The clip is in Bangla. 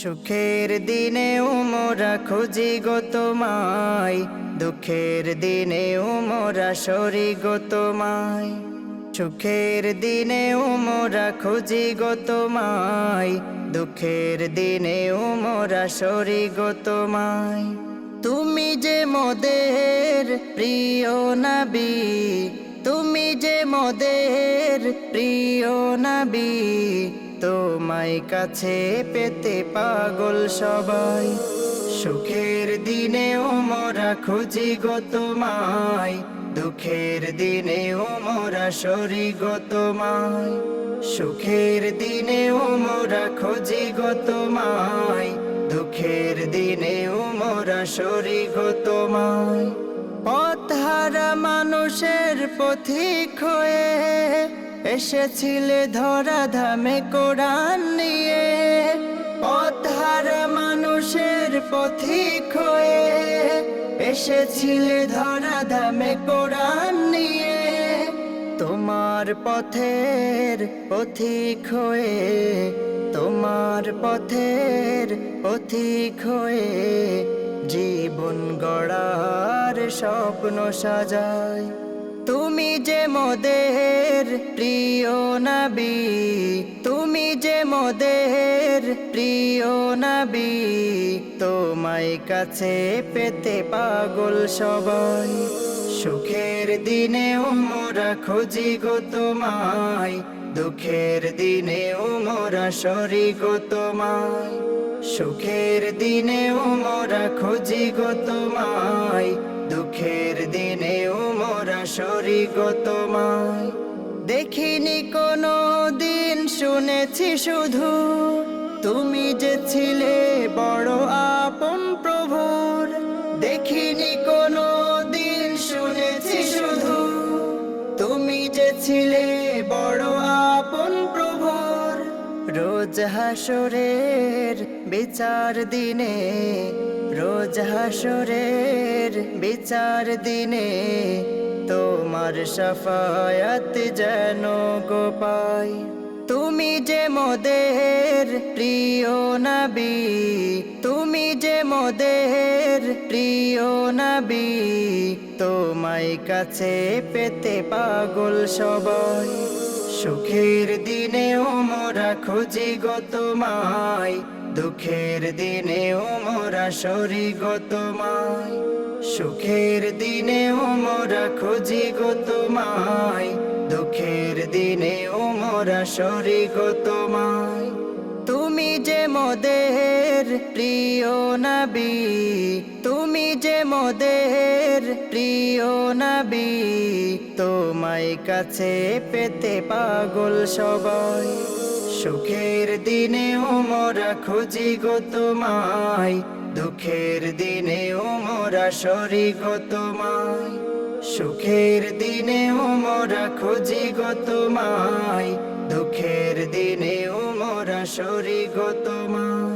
সুখের দিনে মোরা খুঁজি গো তোমায়, দুঃখের দিনে মোরা সরি গো তোমায়। সুখের দিনে মোরা খুঁজি গো তোমায়, দুঃখের দিনে মোরা সরি গো তোমায়। তুমি যে মোদের প্রিয় নবী, তুমি যে মোদের প্রিয় নবী তোমায় কাছে পেতে পাগল সবাই। সুখের দিনে মোরা খুঁজি গো তোমায়। দুঃখের দিনে মোরা সরি গো তোমায়। সুখের দিনে মোরা খুঁজি গো তোমায়। দুঃখের দিনে মোরা সরি গো তোমায়। পথহারা মানুষের পথিক হয়ে এসেছিলে ধরা ধামে কোরআন নিয়ে। পথহারা মানুষের পথিক হয়ে এসেছিলে ধরা ধামে কোরআন নিয়ে। তোমার পথের পথিক হয়ে, তোমার পথের পথিক হয়ে জীবন গড়ার স্বপ্ন সাজায়। তুমি যে মোদের প্রিয় নবী, তুমি যে মোদের প্রিয় নবী, তোমায় কাছে পেতে পাগল সবাই। সুখের দিনে মোরা খুঁজি গো তোমায়, দুঃখের দিনে মোরা সরি গো তোমায়। সুখের দিনে মোরা খুঁজি গো তোমায়, দুঃখের দিনে সরি গো দেখিনি কোনো দিন শুনেছি শুধু। তুমি যে ছিলে বড় রোজ হাসরের বিচার দিনে, রোজ হাসরের বিচার দিনে, তোমার সাফায়াত যেন গোপাই তুমি যে মোদের প্রিয় নবী, তুমি যে মোদের প্রিয় নবী, তোমায় কাছে পেতে পাগল সবাই। সুখের দিনে মোরা খুঁজি গো তোমায়। দুঃখের দিনে মোরা সরি গো তোমায়। সুখের দিনে মোরা খুঁজি গো তোমায়। দুঃখের দিনে মোরা সরি গো তোমায়। তুমি যে মোদের প্রিয় নবী, তুমি যে মোদের প্রিয় নবী, তোমায় কাছে পেতে পাগল সবাই। সুখের দিনে মোরা খুঁজি গো তোমায়, দুঃখের দিনে মোরা সরি গো তোমায়। সুখের দিনে মোরা খুঁজি গো তোমায়, দুঃখের দিনে মোরা সরি গো তোমায়।